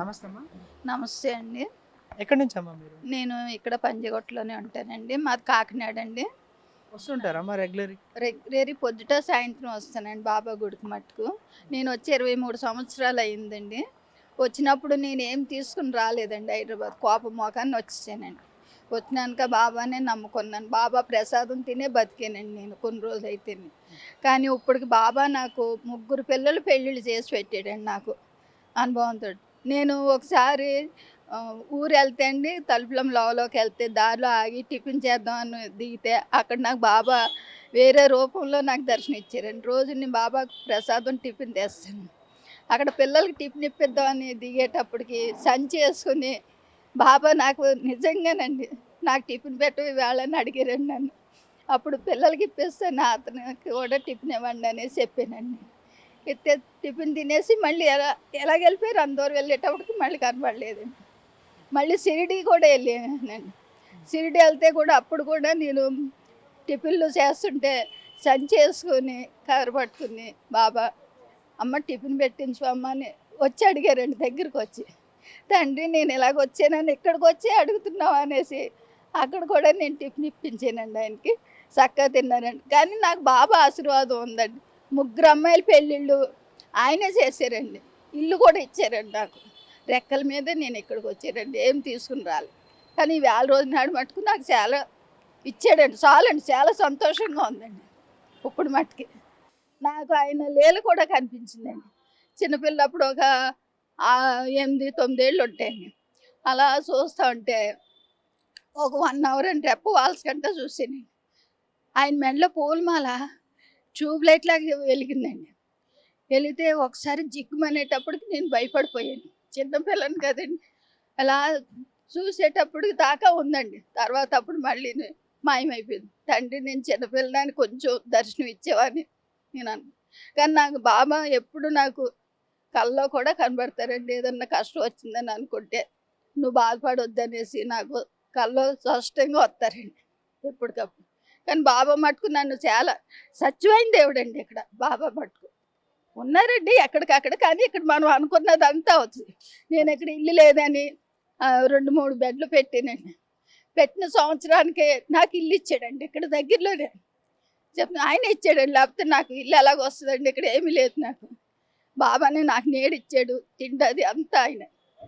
నమస్తే అమ్మా. నమస్తే అండి. ఎక్కడి నుంచి అమ్మా మీరు? నేను ఇక్కడ పంజగొట్టలోనే ఉంటానండి. మాది కాకినాడ అండి. వస్తుంటారా రెగ్యులర్ రేపు పొద్దుట సాయంత్రం వస్తానండి బాబా గుడికి మట్టుకు నేను వచ్చి ఇరవై మూడు సంవత్సరాలు అయిందండి. వచ్చినప్పుడు నేను ఏం తీసుకుని రాలేదండి హైదరాబాద్. కోప మోకాన్ని వచ్చేసానండి. వచ్చినాక బాబానే నమ్ముకున్నాను. బాబా ప్రసాదం తినే బతికానండి నేను కొన్ని రోజులు అయితే కానీ ఇప్పటికి బాబా నాకు ముగ్గురు పిల్లలు పెళ్ళిళ్ళు చేసి పెట్టాడండి నాకు అనుభవంతో. నేను ఒకసారి ఊరు వెళ్తే అండి తలుపులం లోలోకి వెళ్తే దారిలో ఆగి టిఫిన్ చేద్దాం అని దిగితే అక్కడ నాకు బాబా వేరే రూపంలో నాకు దర్శనం ఇచ్చారండి రోజు నేను బాబాకు ప్రసాదం టిఫిన్ తెస్తాను. అక్కడ పిల్లలకి టిఫిన్ ఇప్పిద్దామని దిగేటప్పటికి సంచి వేసుకుని బాబా నాకు నిజంగానండి నాకు టిఫిన్ పెట్టు వేళని అడిగారండి నన్ను. అప్పుడు పిల్లలకి ఇప్పిస్తే నా అతనికి కూడా టిఫిన్ ఇవ్వండి అనేసి చెప్పానండి. టిఫిన్ తినేసి మళ్ళీ ఎలా ఎలా వెళ్ళిపోయారు అందరు వెళ్ళేటప్పటికి మళ్ళీ కనపడలేదు మళ్ళీ షిరిడి కూడా వెళ్ళానండి. షిరిడి వెళ్తే కూడా అప్పుడు కూడా నేను టిఫిన్లు చేస్తుంటే సంచి వేసుకుని కవర్ పట్టుకుని బాబా అమ్మ టిఫిన్ పెట్టించు అమ్మ అని వచ్చి అడిగారండి దగ్గరికి వచ్చి. తండ్రి నేను ఇలాగ వచ్చానని ఇక్కడికి వచ్చి అడుగుతున్నావు అనేసి అక్కడ కూడా నేను టిఫిన్ ఇప్పించానండి ఆయనకి. చక్కగా తిన్నారండి కానీ నాకు బాబా ఆశీర్వాదం ఉందండి. ముగ్గురు అమ్మాయిల పెళ్ళిళ్ళు ఆయనే చేశారండి. ఇల్లు కూడా ఇచ్చారండి నాకు. రెక్కల మీద నేను ఇక్కడికి వచ్చారండి ఏం తీసుకుని రాలేదు కానీ వేల రోజు నాడు మటుకు నాకు చాలా ఇచ్చాడండి. చాలండి. చాలా సంతోషంగా ఉందండి. ఇప్పుడు మట్టుకి నాకు ఆయన లేలు కూడా కనిపించిందండి. చిన్నపిల్లప్పుడు ఒక ఎనిమిది తొమ్మిదేళ్ళు ఉంటాయండి. అలా చూస్తూ ఉంటే ఒక వన్ అవర్ అని రెప్ప వాల్స్ కంటే చూసాను ఆయన మెడలో పూలమాల ట్యూబ్ లైట్ లాగా వెలిగిందండి. వెళితే ఒకసారి జిగ్గుమనేటప్పటికి నేను భయపడిపోయాను. చిన్నపిల్లని కదండి. అలా చూసేటప్పటికి దాకా ఉందండి. తర్వాత అప్పుడు మళ్ళీ మాయమైపోయింది. తండ్రి నేను చిన్నపిల్లని కొంచెం దర్శనం ఇచ్చేవాని నేను అను కానీ నాకు బాబా ఎప్పుడు నాకు కల్లో కూడా కనబడతారండి. ఏదన్నా కష్టం వచ్చిందని అనుకుంటే నువ్వు బాధపడొద్దనేసి నాకు కల్లో స్పష్టంగా వస్తారండి. ఎప్పటికప్పుడు. కానీ బాబా మటుకు నన్ను చాలా సత్యమైన దేవుడండి ఇక్కడ బాబా మటుకు. ఉన్నారండి ఎక్కడికక్కడ కానీ ఇక్కడ మనం అనుకున్నది అంతా అవుతుంది. నేను ఇక్కడ ఇల్లు లేదని రెండు మూడు బెడ్లు పెట్టానండి పెట్టిన సంవత్సరానికే నాకు ఇల్లు ఇచ్చాడండి ఇక్కడ దగ్గరలోనే. చెప్పిన ఆయన ఇచ్చాడండి లేకపోతే నాకు ఇల్లు ఎలాగ వస్తుందండి ఇక్కడ ఏమీ లేదు నాకు. బాబానే నాకు నేడిచ్చాడు తిండది అంతా ఆయన.